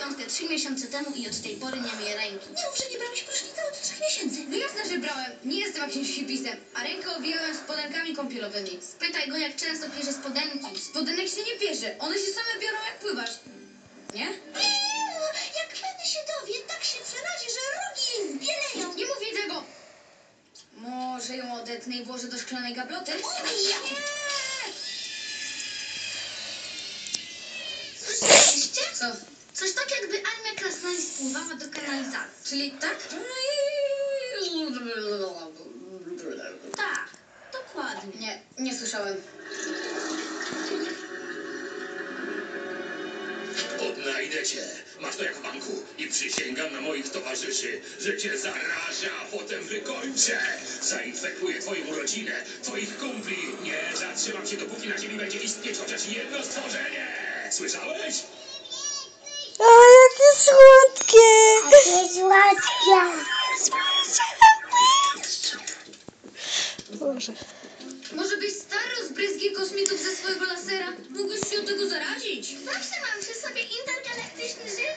piątkę trzy miesiące temu i od tej pory nie myje ręki. Nie mów, że nie brałeś prysznica od trzech miesięcy. No jasne, że brałem. Nie jestem jakimś hipisem, a rękę owijałem spodenkami kąpielowymi. Spytaj go, jak często pierze spodenki. Spodenek się nie pierze, one się same biorą, jak pływasz. Nie? Eee, Jak Penny się dowie, tak się przerazi, że rogi jej zbieleją. Nie mów jej tego! Może ją odetnę i włożę do szklanej gabloty? Nie! Słyszeliście? Co? Jakby Almia Krasnali spływała do kanalizacji. Czyli tak? Tak, dokładnie. Nie, nie słyszałem. Odnajdę cię. Masz to jak w banku. I przysięgam na moich towarzyszy, że cię zarażę, a potem wykończę. Zainfekuję twoją rodzinę, twoich kumpli. Nie zatrzymam się, dopóki na ziemi będzie istnieć chociaż jedno stworzenie. Słyszałeś? Słodkie! Jakie słodkie. Boże. Może byś starał z bryzgi kosmitów ze swojego lasera? Mógłbyś się od tego zarazić. Zawsze mam przy sobie intergalaktyczny żel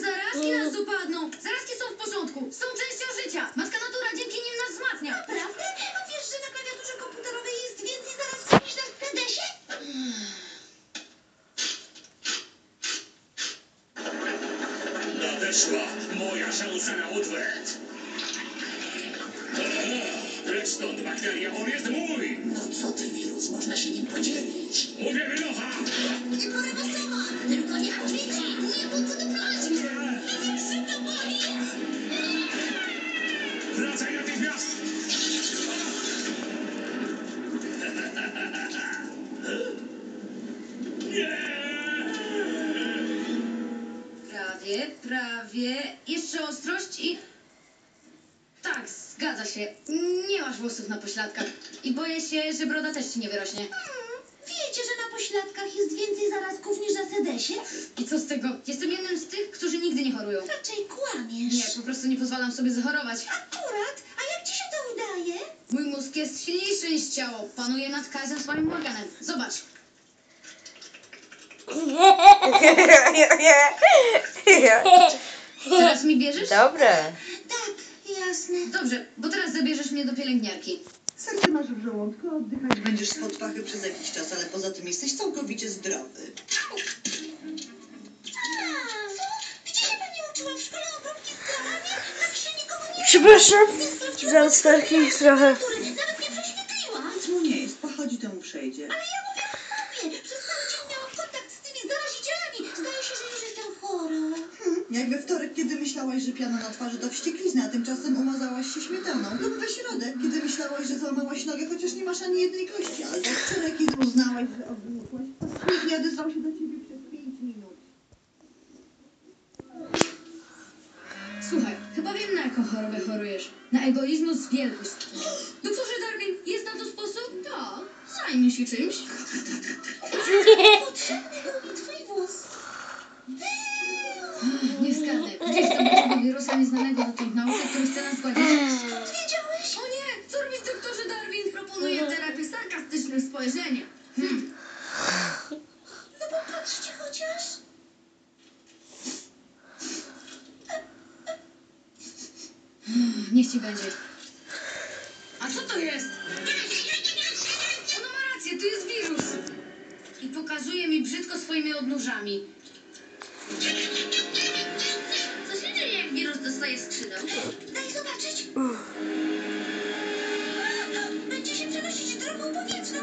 zarazki nas dopadną. Zarazki stąd bakteria, on jest mój! No co ty, wirus, można się nim podzielić. Mówię wynocha! Tylko rybosowa, tylko nie dzieci, nie bój co to plazmy. Jak szybko boli. Wracaj natychmiast! Nie! Prawie, prawie. Jeszcze ostrość i... Się. Nie masz włosów na pośladkach. I boję się, że broda też ci nie wyrośnie. Hmm, Wiecie, że na pośladkach jest więcej zarazków niż na sedesie? I co z tego? Jestem jednym z tych, którzy nigdy nie chorują. Raczej kłamiesz. Nie, po prostu nie pozwalam sobie zachorować. Akurat, a jak ci się to udaje? Mój mózg jest silniejszy niż ciało. Panuje nad każdym swoim organem. Zobacz. Teraz mi bierzesz? Dobre. Jasne. Dobrze, bo teraz zabierzesz mnie do pielęgniarki. Serce masz w żołądku, oddychać będziesz z podpachy przez jakiś czas, ale poza tym jesteś całkowicie zdrowy. A, co? Gdzie się pani uczyła w szkole obróbki z trawami? Tak się nikogo nie Przepraszam za ostatnich trochę. który nawet nie prześwietliła. Nic mu nie jest, pochodzi to mu przejdzie. Ale ja mówię o mamie. Przez cały dzień jak we wtorek, kiedy myślałaś, że piano na twarzy to wścieklizna, a tymczasem umazałaś się śmietaną. Lub we środę, kiedy myślałaś, że złamałaś nogę, chociaż nie masz ani jednej kości. Ale to wczoraj, kiedy uznałaś, że ogłuchłaś, to nie odezwał się do ciebie przez pięć minut. Słuchaj, chyba wiem na jaką chorobę chorujesz. Na egoizmus wielkość. Doktorze Darwin, jest na to sposób? Tak. Zajmij się czymś. Potrzebny Niech ci będzie. A co to jest? Ona ma rację, to jest wirus. I pokazuje mi brzydko swoimi odnóżami. Co się dzieje, jak wirus dostaje skrzydeł? Daj zobaczyć. Będzie się przenosić drogą powietrzną.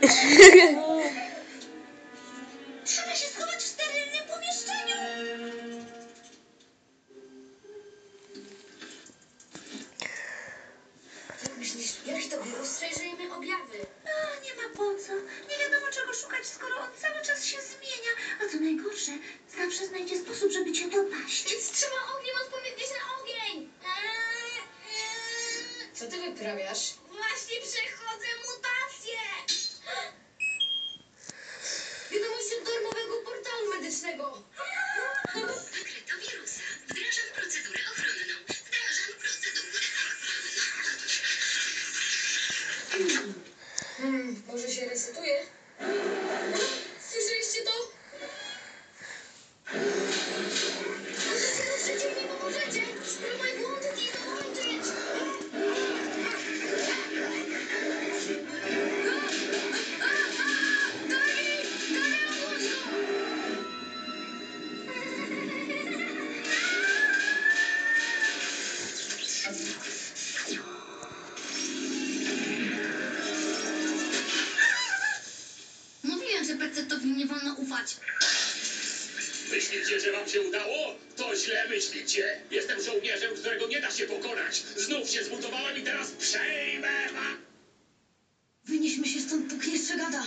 Trzeba się kolejne objawy. A, nie ma po co. Nie wiadomo czego szukać, skoro on cały czas się zmienia. A co najgorsze, zawsze znajdzie sposób, żeby cię dopaść. Więc trzeba ogniem odpowiednić na ogień. Co ty wyprawiasz? Właśnie przechodzę mutację. Wiadomość od darmowego portalu medycznego. Myślicie. Jestem żołnierzem, którego nie da się pokonać. Znów się zbudowałem i teraz przejmę. Wynieśmy się stąd, póki jeszcze gada.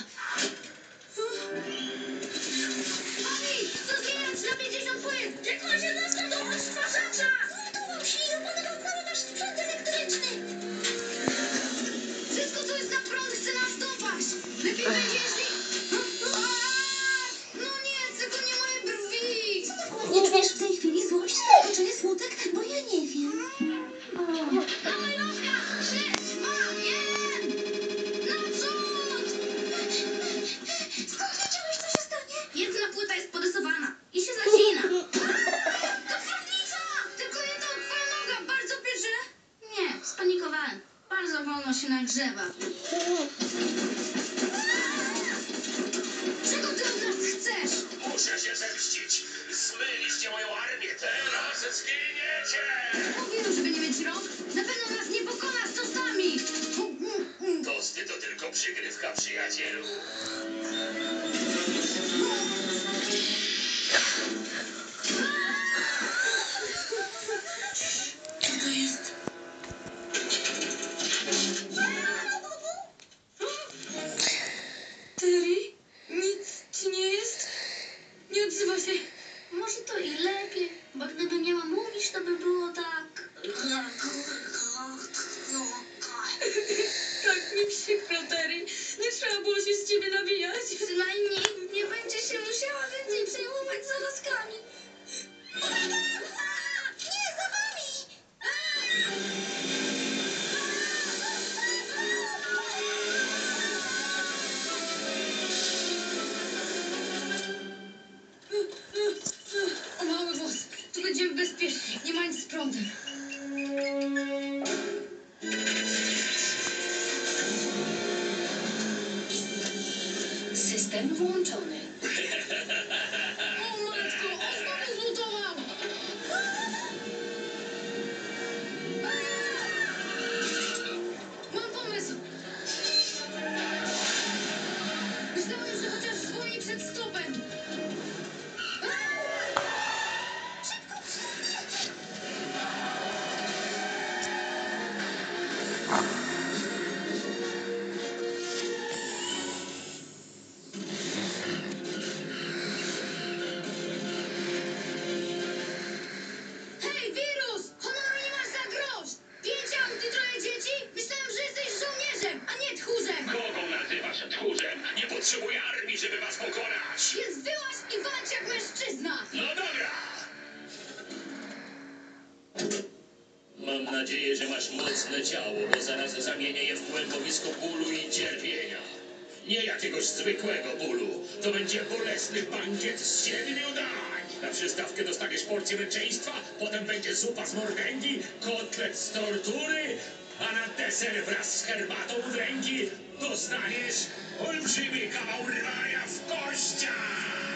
Pani, co zmieniać na 50 płyt? Jak ma się dostać do odtwarzacza? Zbudował się i opanował Mówiłem, żeby nie mieć rąk. Na pewno nas nie pokonasz czasami. Tosty to tylko przygrywka, przyjacielu. Mi przykro, Terry. Nie trzeba było się z ciebie nabijać. Przynajmniej nie będzie się musiała więcej przejmować zarazkami. den Wohntunnel. Tchórzem? Nie potrzebuję armii, żeby was pokonać. Więc wyłaź i walcz jak mężczyzna! No dobra. Mam nadzieję, że masz mocne ciało, bo zaraz zamienię je w kłębowisko bólu i cierpienia. Nie jakiegoś zwykłego bólu. To będzie bolesny bankiet z siedmiu dań. Na przystawkę dostaniesz porcję męczeństwa, potem będzie zupa z mordęgi, kotlet z tortury, a na deser wraz z herbatą wręgi dostaniesz olbrzymi kawał rwania w kościach.